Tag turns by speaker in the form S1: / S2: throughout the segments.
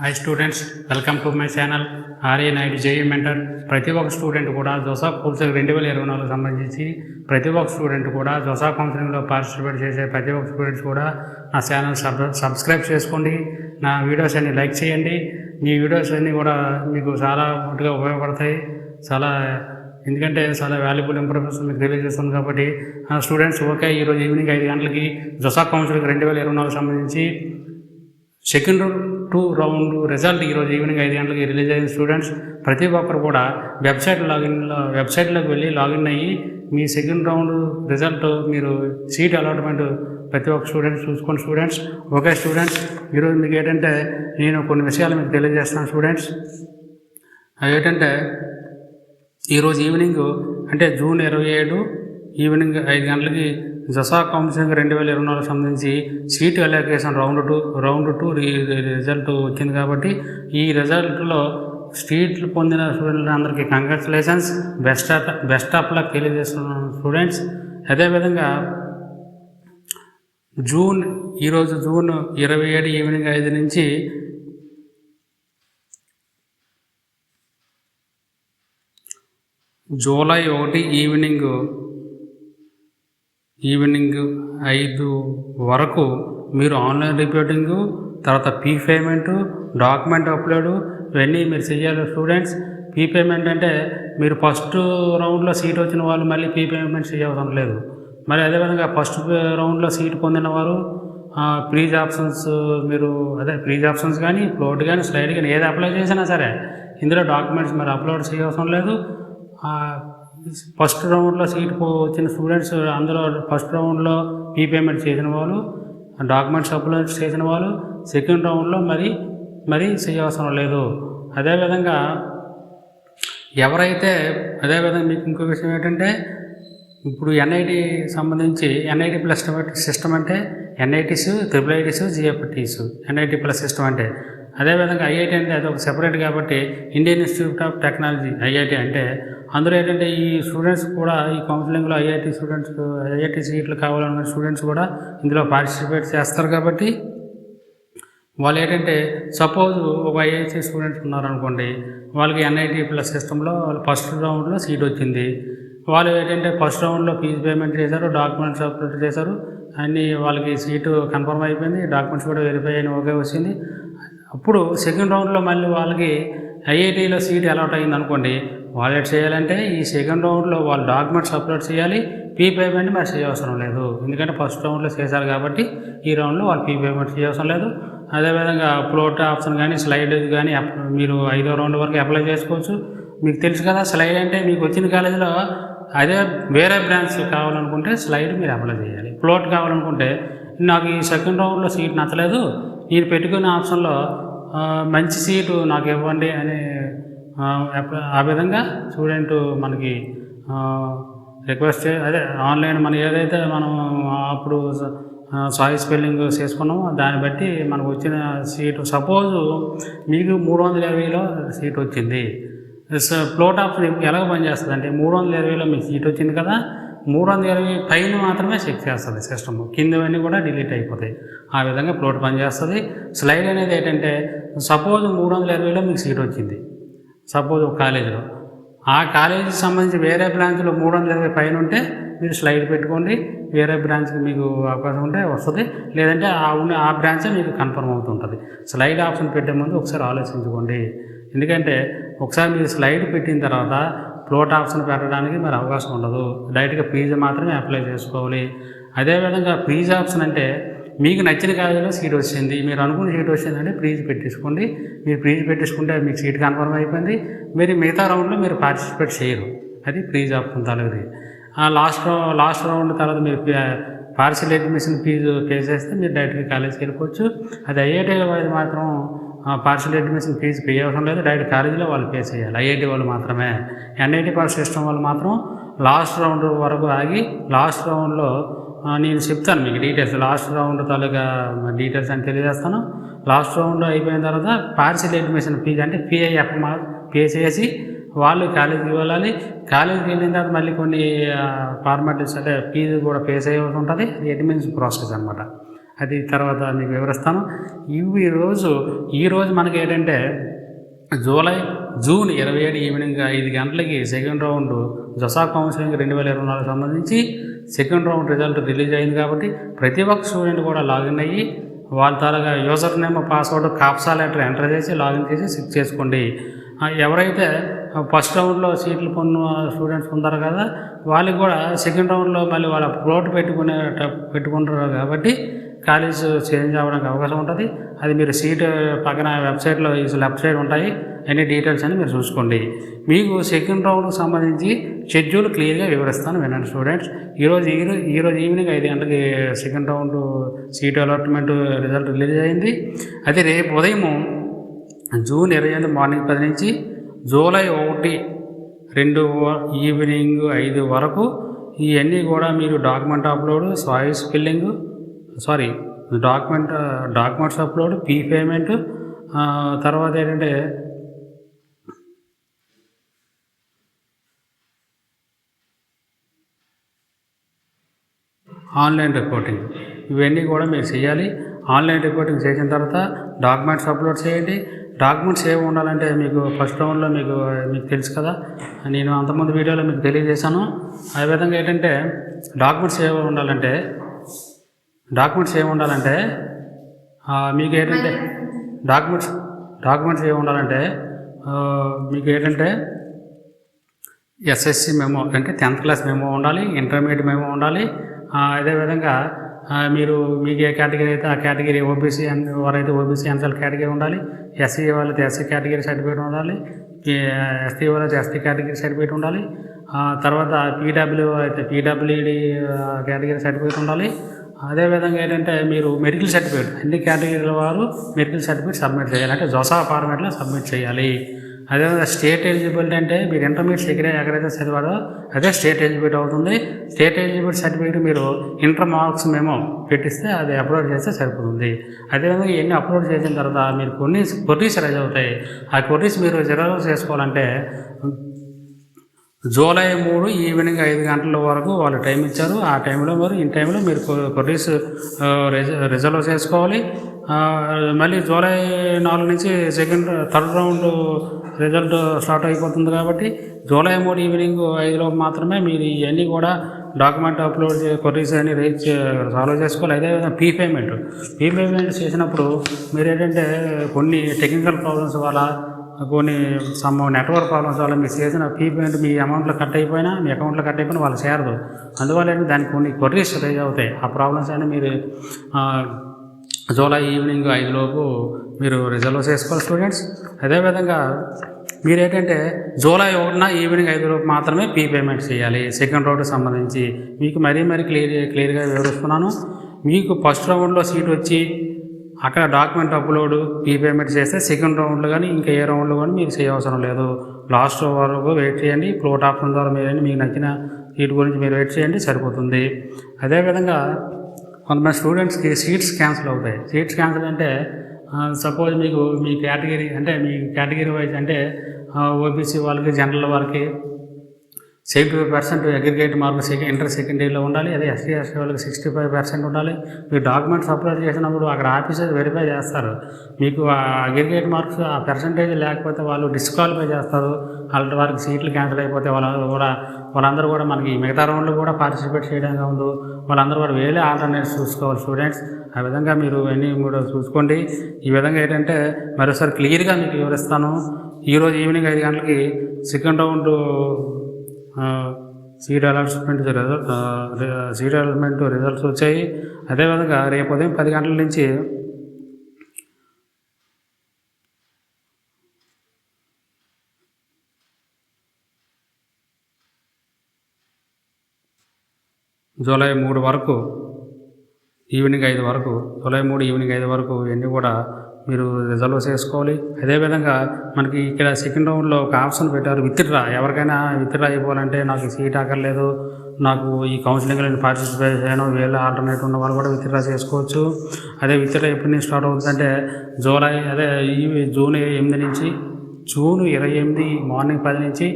S1: Hi students welcome to my channel R A Naidu JE mentor ప్రతి ఒక్క student కూడా JoSAA counselling రెండు వేల ఇరవై నాలుగు సంబంధించి ప్రతి ఒక్క స్టూడెంట్ కూడా జోసా కౌన్సిలింగ్లో పార్టిసిపేట్ చేసే ప్రతి ఒక్క స్టూడెంట్స్ కూడా నా ఛానల్ సబ్ సబ్స్క్రైబ్ చేసుకోండి. నా వీడియోస్ అన్ని లైక్ చేయండి. మీ వీడియోస్ అన్నీ కూడా మీకు చాలా మట్టుగా ఉపయోగపడతాయి. చాలా ఎందుకంటే చాలా వాల్యుబుల్ ఇన్ఫర్మేషన్ మీకు తెలియజేస్తుంది కాబట్టి స్టూడెంట్స్ ఓకే ఈరోజు ఈవినింగ్ ఐదు గంటలకి జోసా కౌన్సిలింగ్ రెండు వేల ఇరవై నాలుగు సంబంధించి సెకండ్ టూ రౌండ్ రిజల్ట్ ఈరోజు ఈవినింగ్ ఐదు గంటలకి రిలీజ్ అయిన స్టూడెంట్స్ ప్రతి ఒక్కరు కూడా వెబ్సైట్ లాగిన్లో వెబ్సైట్లోకి వెళ్ళి లాగిన్ అయ్యి మీ సెకండ్ రౌండ్ రిజల్ట్ మీరు సీట్ అలాట్మెంట్ ప్రతి ఒక్క స్టూడెంట్స్ చూసుకోండి. స్టూడెంట్స్ ఓకే స్టూడెంట్స్ ఈరోజు మీకు ఏంటంటే నేను కొన్ని విషయాలు మీకు తెలియజేస్తాను స్టూడెంట్స్. అవి ఏంటంటే ఈరోజు ఈవినింగ్ అంటే జూన్ ఇరవై ఏడు ఈవినింగ్ ఐదు గంటలకి జసా కౌన్సిలింగ్ రెండు వేల ఇరవై నాలుగు సంబంధించి seat allocation round two round two result వచ్చింది కాబట్టి ఈ రిజల్ట్లో సీట్లు పొందిన స్టూడెంట్ అందరికీ congratulations best of best of luck తెలియజేస్తున్న స్టూడెంట్స్ అదేవిధంగా జూన్ ఈరోజు జూన్ ఇరవై ఏడు ఈవినింగ్ ఐదు నుంచి జూలై ఒకటి ఈవినింగ్ ఈవినింగ్ ఐదు వరకు మీరు ఆన్లైన్ రిపోర్టింగ్ తర్వాత ఫీ పేమెంట్ డాక్యుమెంట్ అప్లోడ్ ఇవన్నీ మీరు చేయాలి స్టూడెంట్స్. ఫీ పేమెంట్ అంటే మీరు ఫస్ట్ రౌండ్లో సీట్ వచ్చిన వాళ్ళు మళ్ళీ ఫీ పేమెంట్ చేయవసరం లేదు. మరి అదేవిధంగా ఫస్ట్ రౌండ్లో సీట్ పొందిన వారు ప్రీజ్ ఆప్షన్స్ మీరు అదే ప్రీజ్ ఆప్షన్స్ కానీ ఫ్లోట్ కానీ స్లైడ్ కానీ ఏది అప్లై చేసినా సరే ఇందులో డాక్యుమెంట్స్ మరి అప్లోడ్ చేయవసరం లేదు. ఫస్ట్ రౌండ్లో సీట్ పో- వచ్చిన స్టూడెంట్స్ అందులో ఫస్ట్ రౌండ్లో ఫీ పేమెంట్ చేసిన వాళ్ళు డాక్యుమెంట్స్ అప్లోడ్ చేసిన వాళ్ళు సెకండ్ రౌండ్లో మరి మరి చేయవసరం లేదు. అదేవిధంగా ఎవరైతే అదేవిధంగా మీకు ఇంకో విషయం ఏంటంటే ఇప్పుడు ఎన్ఐటి సంబంధించి ఎన్ఐటి ప్లస్ సిస్టమ్ అంటే NITs triple ITs GFTs NIT plus system అంటే అదేవిధంగా ఐఐటి అంటే అది ఒక సెపరేట్ కాబట్టి Indian Institute of Technology IIT అంటే అందులో ఏంటంటే ఈ స్టూడెంట్స్ కూడా ఈ కౌన్సిలింగ్లో ఐఐటి స్టూడెంట్స్ ఐఐటి సీట్లు కావాలన్న స్టూడెంట్స్ కూడా ఇందులో పార్టిసిపేట్ చేస్తారు కాబట్టి వాళ్ళు ఏంటంటే సపోజ్ ఒక ఐఐటి స్టూడెంట్స్ ఉన్నారనుకోండి వాళ్ళకి ఎన్ఐటి ప్లస్ సిస్టంలో వాళ్ళు ఫస్ట్ రౌండ్లో సీట్ వచ్చింది. వాళ్ళు ఏంటంటే ఫస్ట్ రౌండ్లో ఫీజు పేమెంట్ చేశారు డాక్యుమెంట్స్ అప్లోడ్ చేశారు అన్నీ వాళ్ళకి సీటు కన్ఫర్మ్ అయిపోయింది డాక్యుమెంట్స్ కూడా వెరిఫై అయిన ఓకే వచ్చింది. అప్పుడు సెకండ్ రౌండ్లో మళ్ళీ వాళ్ళకి ఐఐటీలో సీట్ అలాట్ అయింది అనుకోండి వాళ్ళు చేయాలంటే ఈ సెకండ్ రౌండ్లో వాళ్ళు డాక్యుమెంట్స్ అప్లోడ్ చేయాలి ఫీ పేమెంట్ మరి చేయవసరం లేదు. ఎందుకంటే ఫస్ట్ రౌండ్లో చేశారు కాబట్టి ఈ రౌండ్లో వాళ్ళు ఫీ పేమెంట్ చేయవసరం లేదు. అదేవిధంగా అప్లోడ్ ఆప్షన్ కానీ స్లైడ్ కానీ మీరు ఐదో రౌండ్ వరకు అప్లై చేసుకోవచ్చు. మీకు తెలుసు కదా స్లైడ్ అంటే మీకు వచ్చిన కాలేజీలో అదే వేరే బ్రాంచ్ కావాలనుకుంటే స్లైడ్ మీరు అప్లై చేయాలి. ప్లోట్ కావాలనుకుంటే నాకు ఈ సెకండ్ రౌండ్లో సీట్ నచ్చలేదు నేను పెట్టుకున్న ఆప్షన్లో మంచి సీటు నాకు ఇవ్వండి అని ఆ, విధంగా స్టూడెంట్ మనకి రిక్వెస్ట్ అదే ఆన్లైన్ మనం ఏదైతే మనం అప్పుడు సాయి స్పెల్లింగ్ చేసుకున్నామో దాన్ని బట్టి మనకు వచ్చిన సీటు. సపోజ్ మీకు మూడు వందల ఇరవైలో సీట్ వచ్చింది. స- ఫ్లోట్ ఆప్షన్ ఎలా పనిచేస్తుంది అంటే మూడు వందల ఇరవైలో మీకు సీట్ వచ్చింది కదా మూడు వందల ఇరవై పైన మాత్రమే చెక్ చేస్తుంది సిస్టమ్ కిందవన్నీ కూడా డిలీట్ అయిపోతాయి. ఆ విధంగా ఫ్లోట్ పనిచేస్తుంది స్లైడ్ అనేది ఏంటంటే సపోజ్ మూడు వందల ఇరవైలో మీకు సీట్ వచ్చింది. సపోజ్ ఒక కాలేజీలో ఆ కాలేజీకి సంబంధించి వేరే బ్రాంచ్లో మూడు వందల ఇరవై పైన ఉంటే మీరు స్లైడ్ పెట్టుకోండి. వేరే బ్రాంచ్కి మీకు అవకాశం ఉంటే వస్తుంది. లేదంటే ఆ ఉన్న ఆ బ్రాంచే మీకు కన్ఫర్మ్ అవుతుంటుంది. స్లైడ్ ఆప్షన్ పెట్టే ముందు ఒకసారి ఆలోచించుకోండి. ఎందుకంటే ఒకసారి మీరు స్లైడ్ పెట్టిన తర్వాత ఫ్లోట్ ఆప్షన్ పెట్టడానికి మరి అవకాశం ఉండదు. డైరెక్ట్గా ఫీజు మాత్రమే అప్లై చేసుకోవాలి. అదేవిధంగా ఫీజు ఆప్షన్ అంటే మీకు నచ్చిన కాలేజీలో సీట్ వచ్చింది. మీరు అనుకున్న సీట్ వచ్చిందంటే ఫ్రీజ్ పెట్టేసుకోండి. మీరు ఫ్రీజ్ పెట్టేసుకుంటే మీకు సీట్ కన్ఫర్మ్ అయిపోయింది. మీరు మిగతా రౌండ్లో మీరు పార్టిసిపేట్ చేయరు. అది ఫ్రీజ్ ఆప్షన్ తలది ఆ లాస్ట్ లాస్ట్ రౌండ్ తర్వాత మీరు పార్సిల్ అడ్మిషన్ ఫీజు పే చేస్తే మీరు డైరెక్ట్గా కాలేజీకి వెళ్ళిపోవచ్చు. అది ఐఐటీ వాళ్ళు మాత్రం పార్సిల్ అడ్మిషన్ ఫీజు పే అవసరం లేదు. డైరెక్ట్ కాలేజీలో వాళ్ళు పే చేయాలి. ఐఐటి వాళ్ళు మాత్రమే. ఎన్ఐటి పాస్ సిస్టమ్ వాళ్ళు మాత్రం లాస్ట్ రౌండ్ వరకు ఆగి లాస్ట్ రౌండ్లో నేను చెప్తాను మీకు డీటెయిల్స్. లాస్ట్ రౌండ్ తాలూకా డీటెయిల్స్ అని తెలియజేస్తాను. లాస్ట్ రౌండ్ అయిపోయిన తర్వాత పార్సిల్ అడ్మిషన్ ఫీజు అంటే పిఐఎఫ్ మా పే చేసి వాళ్ళు కాలేజీకి వెళ్ళాలి. కాలేజీకి వెళ్ళిన తర్వాత మళ్ళీ కొన్ని ఫార్మాలిటీస్ అంటే ఫీజు కూడా పే చేయవలసి ఉంటుంది. అది అడ్మిషన్ ప్రాసెస్ అనమాట అది తర్వాత మీకు వివరిస్తాను. ఇవి రోజు ఈరోజు మనకి ఏంటంటే జూలై జూన్ ఇరవై ఏడు ఈవినింగ్ ఐదు గంటలకి సెకండ్ రౌండ్ జసా కౌన్సిలింగ్ రెండు వేల ఇరవై నాలుగు సంబంధించి సెకండ్ రౌండ్ రిజల్ట్ రిలీజ్ అయింది కాబట్టి ప్రతి ఒక్క స్టూడెంట్ కూడా లాగిన్ అయ్యి వాళ్ళ తాలూగా user name password captcha letter enter చేసి లాగిన్ చేసి చెక్ చేసుకోండి. ఎవరైతే ఫస్ట్ రౌండ్లో సీట్లు పొందిన స్టూడెంట్స్ ఉంటారు కదా వాళ్ళకి కూడా సెకండ్ రౌండ్లో మళ్ళీ వాళ్ళ ప్లోట్ పెట్టుకునే పెట్టుకుంటారు కాబట్టి కాలేజ్ చేంజ్ అవ్వడానికి అవకాశం ఉంటుంది. అది మీరు సీట్ పక్కన వెబ్సైట్లో లెఫ్ట్ సైడ్ ఉంటాయి. అన్ని డీటెయిల్స్ అని మీరు చూసుకోండి. మీకు సెకండ్ రౌండ్కి సంబంధించి షెడ్యూల్ క్లియర్గా వివరిస్తాను వినండి స్టూడెంట్స్. ఈరోజు ఈరోజు ఈరోజు ఈవినింగ్ ఐదు గంటలకి second round seat allotment result release అయింది. అది రేపు ఉదయం జూన్ ఇరవై ఎనిమిది మార్నింగ్ పది నుంచి జూలై ఒకటి రెండు ఈవినింగ్ ఐదు వరకు ఇవన్నీ కూడా మీరు document upload choice filling sorry document documents upload fee payment తర్వాత ఏంటంటే ఆన్లైన్ రిపోర్టింగ్. ఇవన్నీ కూడా మీరు చేయాలి. ఆన్లైన్ రిపోర్టింగ్ చేసిన తర్వాత డాక్యుమెంట్స్ అప్లోడ్ చేయండి. డాక్యుమెంట్స్ ఏమి ఉండాలంటే మీకు ఫస్ట్ రౌండ్లో మీకు మీకు తెలుసు కదా. నేను అంతకుముందు వీడియోలో మీకు తెలియజేశాను. అదేవిధంగా విధంగా ఏంటంటే డాక్యుమెంట్స్ ఏమి ఉండాలంటే డాక్యుమెంట్స్ ఏమి ఉండాలంటే మీకు ఏంటంటే డాక్యుమెంట్స్ డాక్యుమెంట్స్ ఏమి ఉండాలంటే మీకు ఏంటంటే ఎస్ఎస్సి మెమో అంటే టెన్త్ క్లాస్ మెమో ఉండాలి ఇంటర్మీడియట్ మెమో ఉండాలి అదేవిధంగా మీరు మీకు ఏ కేటగిరీ అయితే ఆ కేటగిరీ ఓబీసీ వారైతే ఓబీసీ ఎన్సల్ కేటగిరీ ఉండాలి ఎస్సీ వాళ్ళైతే ఎస్సీ కేటగిరీ సర్టిఫికేట్ ఉండాలి ఎస్టీ వాళ్ళైతే ఎస్టీ కేటగిరీ సర్టిఫికేట్ ఉండాలి తర్వాత పీడబ్ల్యూ అయితే పీడబ్ల్యూడి కేటగిరీ సర్టిఫికేట్ ఉండాలి అదేవిధంగా ఏంటంటే మీరు మెడికల్ సర్టిఫికేట్ అన్ని కేటగిరీల వారు మెడికల్ సర్టిఫికేట్ సబ్మిట్ చేయాలి. అంటే జోసా ఫార్మాట్లో సబ్మిట్ చేయాలి. అదేవిధంగా స్టేట్ ఎలిజిబిలిటీ అంటే మీరు ఇంటర్మీడియట్ ఎక్కడ ఎక్కడైతే చదివారో అదే స్టేట్ ఎలిజిబిలిటీ అవుతుంది. స్టేట్ ఎలిజిబిలిటీ సర్టిఫికేట్ మీరు ఇంటర్ మార్క్స్ మేము పెట్టిస్తే అది అప్లోడ్ చేస్తే సరిపోతుంది. అదేవిధంగా ఇవన్నీ అప్లోడ్ చేసిన తర్వాత మీరు కొన్ని క్వరీస్ రైజ్ అవుతాయి. ఆ క్వరీస్ మీరు రిజర్వ్ చేసుకోవాలంటే జూలై మూడు ఈవినింగ్ ఐదు గంటల వరకు వాళ్ళు టైం ఇచ్చారు. ఆ టైంలో మరి ఈ టైంలో మీరు కొర్రీస్ రిజర్వ్ చేసుకోవాలి. మళ్ళీ జూలై నాలుగు నుంచి second third round result start అయిపోతుంది కాబట్టి జూలై మూడు ఈవినింగ్ ఐదులో మాత్రమే మీరు ఇవన్నీ కూడా డాక్యుమెంట్ అప్లోడ్ కొర్రీస్ అన్ని రేజ్ సాల్వ్ చేసుకోవాలి. అదేవిధంగా పీ పేమెంట్. పీ పేమెంట్ చేసినప్పుడు మీరు ఏంటంటే కొన్ని టెక్నికల్ ప్రాబ్లమ్స్ వల్ల కొన్ని సమ్ నెట్వర్క్ ప్రాబ్లమ్స్ వల్ల మీరు చేసిన ఫీ పేమెంట్ మీ అమౌంట్లో కట్ అయిపోయినా మీ అకౌంట్లో కట్ అయిపోయినా వాళ్ళు చేరదు. అందువల్ల ఏంటి? దానికి కొన్ని కొర్రీస్ రైజ్ అవుతాయి. ఆ ప్రాబ్లమ్స్ అయినా మీరు జూలై ఈవినింగ్ ఐదులోపు మీరు రిజర్వ్ చేసుకోవాలి స్టూడెంట్స్. అదేవిధంగా మీరు ఏంటంటే జూలై ఒకటిన ఈవినింగ్ ఐదులోపు మాత్రమే ఫీ పేమెంట్ చేయాలి. సెకండ్ రౌండ్కి సంబంధించి మీకు మరీ మరీ క్లియర్ క్లియర్గా వివరిస్తున్నాను. మీకు ఫస్ట్ రౌండ్లో సీట్ వచ్చి అక్కడ డాక్యుమెంట్ అప్లోడ్ ఈ పేమెంట్ చేస్తే సెకండ్ రౌండ్లో కానీ ఇంకా ఏ రౌండ్లో కానీ మీకు చేయవసరం లేదు. లాస్ట్ వరకు వెయిట్ చేయండి. ఫ్లోట్ ఆప్షన్ ద్వారా మీరు మీకు నచ్చిన సీట్ గురించి మీరు వెయిట్ చేయండి సరిపోతుంది. అదేవిధంగా కొంతమంది స్టూడెంట్స్కి సీట్స్ క్యాన్సిల్ అవుతాయి. సీట్స్ క్యాన్సిల్ అంటే సపోజ్ మీకు మీ కేటగిరీ అంటే మీ కేటగిరీ వైజ్ అంటే ఓబీసీ వాళ్ళకి జనరల్ వాళ్ళకి సెవెంటీ ఫైవ్ పర్సెంట్ అగ్రిగేట్ మార్కులు సెకండ్ ఇంటర్ సెకండ్ ఇయర్లో ఉండాలి. అదే ఎస్టీ ఎస్టీ వాళ్ళకి సిక్స్టీ ఫైవ్ పర్సెంట్ ఉండాలి. మీరు డాక్యుమెంట్స్ అప్లోడ్ చేసినప్పుడు అక్కడ ఆఫీసర్ వెరిఫై చేస్తారు. మీకు ఆ అగ్రిగేట్ మార్క్స్ ఆ పర్సంటేజ్ లేకపోతే వాళ్ళు డిస్క్వాలిఫై చేస్తారు. అలాంటి వారికి సీట్లు క్యాన్సిల్ అయిపోతే వాళ్ళందరూ కూడా వాళ్ళందరూ కూడా మనకి మిగతా రౌండ్లో కూడా పార్టిసిపేట్ చేయడంగా ఉంది వాళ్ళందరూ కూడా వేరే ఆల్టర్నేట్స్ చూసుకోవాలి స్టూడెంట్స్ ఆ విధంగా మీరు అన్నీ కూడా చూసుకోండి. ఈ విధంగా ఏంటంటే మరోసారి క్లియర్గా మీకు వివరిస్తాను. ఈరోజు ఈవినింగ్ ఐదు గంటలకి second round seat allotment result seat allotment results వచ్చాయి. అదేవిధంగా రేపు ఉదయం పది గంటల నుంచి జూలై మూడు వరకు ఈవినింగ్ ఐదు వరకు జూలై మూడు ఈవినింగ్ ఐదు వరకు ఇవన్నీ కూడా మీరు రిజర్వ్ చేసుకోవాలి. అదేవిధంగా మనకి ఇక్కడ సెకండ్ రౌండ్లో ఒక ఆప్షన్ పెట్టారు విత్డ్రా. ఎవరికైనా విత్డ్రా అయిపోవాలంటే నాకు సీట్ అక్కర్లేదు. నాకు ఈ కౌన్సిలింగ్లో నేను పార్టిసిపేట్ చేయను. వేరే ఆల్టర్నేట్ ఉన్న వాళ్ళు కూడా విత్డ్రా చేసుకోవచ్చు. అదే విత్డ్రా ఎప్పటి నుంచి స్టార్ట్ అవుతుందంటే జూలై అదే ఈ జూన్ ఎనిమిది నుంచి జూన్ ఇరవై ఎనిమిది మార్నింగ్ పది నుంచి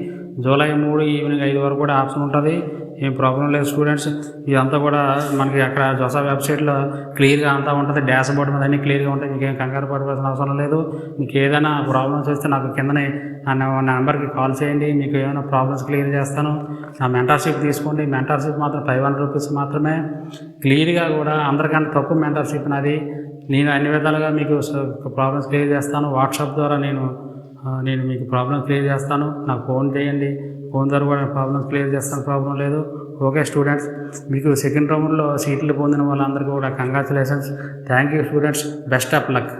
S1: జూలై మూడు ఈవినింగ్ ఐదు వరకు కూడా ఆప్షన్ ఉంటుంది. ఏం ప్రాబ్లం లేదు స్టూడెంట్స్ ఇదంతా కూడా మనకి అక్కడ జోసా వెబ్సైట్లో క్లియర్గా అంతా ఉంటుంది. డాష్ బోర్డ్ మీద అన్ని క్లియర్గా ఉంటాయి. మీకు ఏం కంగారు పడవలసిన అవసరం లేదు. మీకు ఏదైనా ప్రాబ్లమ్స్ వస్తే నాకు కిందనే నా నెంబర్కి కాల్ చేయండి. మీకు ఏమైనా ప్రాబ్లమ్స్ క్లియర్ చేస్తాను. నా మెంటర్షిప్ తీసుకోండి. మెంటర్షిప్ మాత్రం ఫైవ్ హండ్రెడ్ రూపీస్ మాత్రమే. క్లియర్గా కూడా అందరికంటే తక్కువ మెంటర్షిప్ నాది. నేను అన్ని విధాలుగా మీకు ప్రాబ్లమ్స్ క్లియర్ చేస్తాను. వాట్సాప్ ద్వారా నేను నేను మీకు ప్రాబ్లం క్లియర్ చేస్తాను. నాకు ఫోన్ చేయండి. ఫోన్ ద్వారా కూడా ప్రాబ్లమ్స్ క్లియర్ చేస్తాను ప్రాబ్లం లేదు. ఓకే స్టూడెంట్స్ మీకు సెకండ్ రౌండ్లో సీట్లు పొందిన వాళ్ళందరికీ కూడా congratulations thank you students best of luck